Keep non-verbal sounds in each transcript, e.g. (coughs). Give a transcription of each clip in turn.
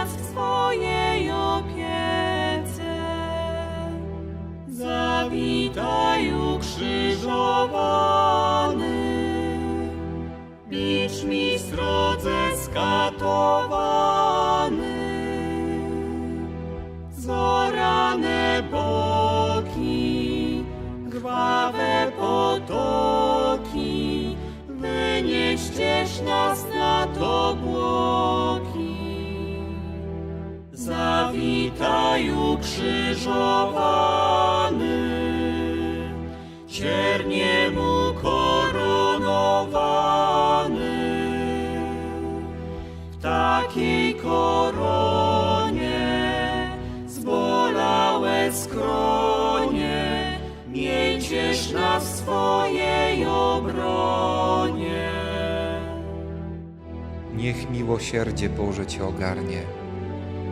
nas w swojej opiece. Zawitaj ukrzyżowany, bicz mi srodze skatowany. Zorane boki, krwawe potoki, wynieścieś nas na to Zawitaj ukrzyżowany, ciernie mu koronowany. W takiej koronie zbolałe skronie, miejcież nas w swojej obronie. Niech miłosierdzie Boże Cię ogarnie.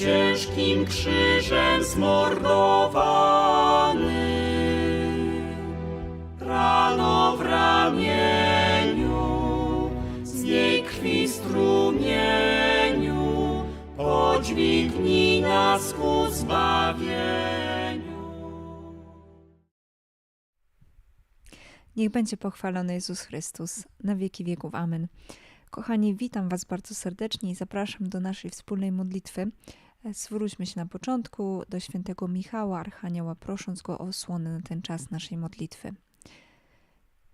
ciężkim krzyżem zmordowany. Rano w ramieniu, z niej krwi strumieniu, podźwignij nas ku zbawieniu. Niech będzie pochwalony Jezus Chrystus na wieki wieków. Amen. Kochani, witam Was bardzo serdecznie i zapraszam do naszej wspólnej modlitwy. Zwróćmy się na początku do świętego Michała, Archanioła, prosząc go o osłonę na ten czas naszej modlitwy.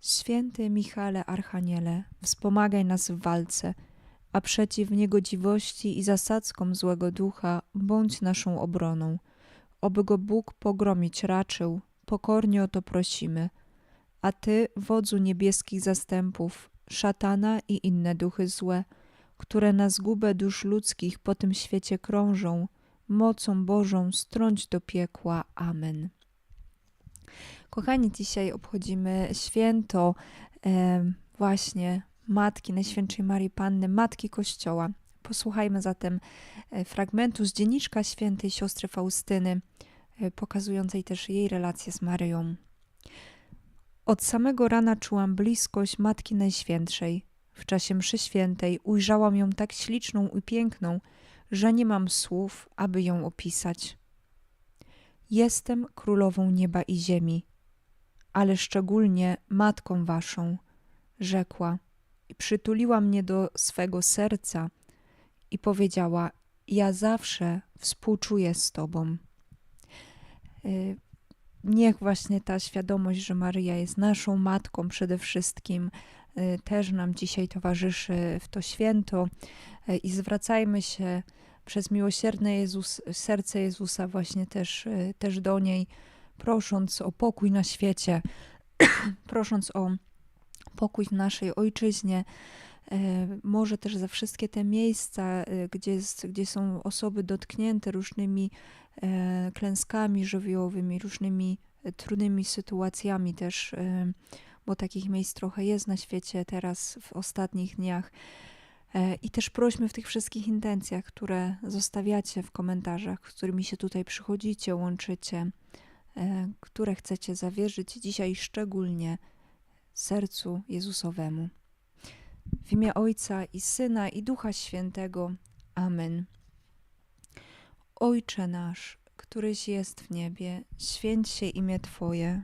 Święty Michale, Archaniele, wspomagaj nas w walce, a przeciw niegodziwości i zasadzkom złego ducha bądź naszą obroną. Oby go Bóg pogromić raczył, pokornie o to prosimy – a ty, wodzu niebieskich zastępów, szatana i inne duchy złe, które na zgubę dusz ludzkich po tym świecie krążą, mocą Bożą strąć do piekła. Amen. Kochani, dzisiaj obchodzimy święto e, właśnie Matki Najświętszej Marii Panny, Matki Kościoła. Posłuchajmy zatem e, fragmentu z dzienniczka świętej siostry Faustyny, e, pokazującej też jej relację z Maryją. Od samego rana czułam bliskość Matki Najświętszej. W czasie mszy świętej ujrzałam ją tak śliczną i piękną, że nie mam słów, aby ją opisać. Jestem królową nieba i ziemi, ale szczególnie matką waszą, rzekła i przytuliła mnie do swego serca i powiedziała: Ja zawsze współczuję z tobą. Y, niech właśnie ta świadomość, że Maryja jest naszą matką przede wszystkim, też nam dzisiaj towarzyszy w to święto. Y, i zwracajmy się przez miłosierne Jezus, serce Jezusa właśnie też, y, też do niej, prosząc o pokój na świecie, (coughs) prosząc o pokój w naszej ojczyźnie, może też za wszystkie te miejsca, gdzie, jest, gdzie są osoby dotknięte różnymi klęskami żywiołowymi, różnymi trudnymi sytuacjami też, bo takich miejsc trochę jest na świecie teraz w ostatnich dniach. I też prośmy w tych wszystkich intencjach, które zostawiacie w komentarzach, z którymi się tutaj przychodzicie, łączycie, które chcecie zawierzyć dzisiaj szczególnie sercu Jezusowemu. W imię Ojca i Syna i Ducha Świętego. Amen. Ojcze nasz, któryś jest w niebie, święć się imię Twoje,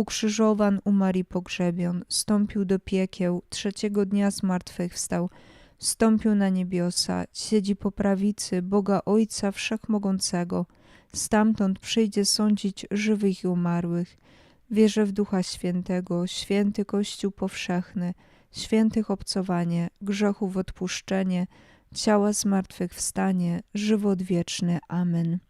ukrzyżowan, umarł i pogrzebion, stąpił do piekieł, trzeciego dnia zmartwychwstał, stąpił na niebiosa, siedzi po prawicy Boga Ojca Wszechmogącego, stamtąd przyjdzie sądzić żywych i umarłych. Wierzę w Ducha Świętego, święty Kościół powszechny, świętych obcowanie, grzechów odpuszczenie, ciała zmartwychwstanie, żywot wieczny. Amen.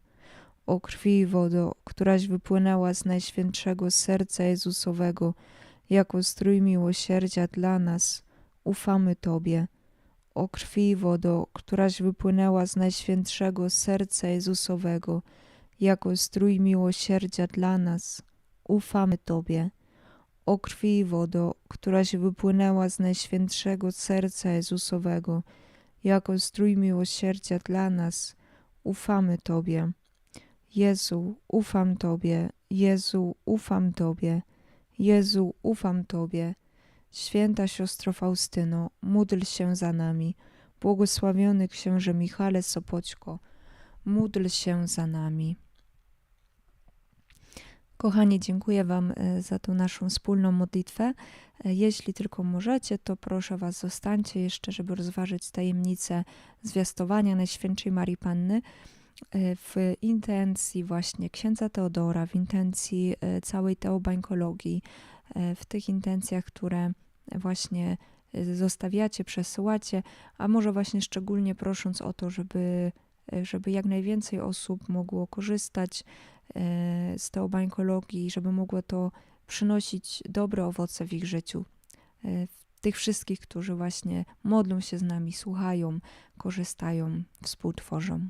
O krwi i wodo, któraś wypłynęła z najświętszego serca Jezusowego, jako strój miłosierdzia dla nas, ufamy Tobie. O krwi i wodo, któraś wypłynęła z najświętszego serca Jezusowego, jako strój miłosierdzia dla nas, ufamy Tobie. O krwi i wodo, któraś wypłynęła z najświętszego serca Jezusowego, jako strój miłosierdzia dla nas, ufamy Tobie. Jezu, ufam Tobie, Jezu, ufam Tobie, Jezu, ufam Tobie. Święta siostro Faustyno, módl się za nami. Błogosławiony księże Michale Sopoćko, módl się za nami. Kochani, dziękuję Wam e, za tą naszą wspólną modlitwę. E, Jeśli tylko możecie, to proszę Was, zostańcie jeszcze, żeby rozważyć tajemnicę zwiastowania Najświętszej Marii Panny w intencji właśnie księdza Teodora, w intencji e, całej teobańkologii, e, w tych intencjach, które właśnie e, zostawiacie, przesyłacie, a może właśnie szczególnie prosząc o to, żeby, e, żeby jak najwięcej osób mogło korzystać e, z teobańkologii, żeby mogło to przynosić dobre owoce w ich życiu. E, Tych wszystkich, którzy właśnie modlą się z nami, słuchają, korzystają, współtworzą.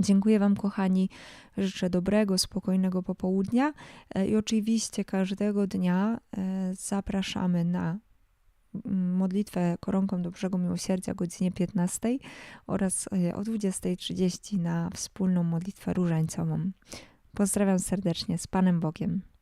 Dziękuję Wam, kochani. Życzę dobrego, spokojnego popołudnia e, i oczywiście każdego dnia e, zapraszamy na mm, modlitwę koronką do Bożego Miłosierdzia o godzinie 15 oraz e, o 20.30 na wspólną modlitwę różańcową. Pozdrawiam serdecznie z Panem Bogiem.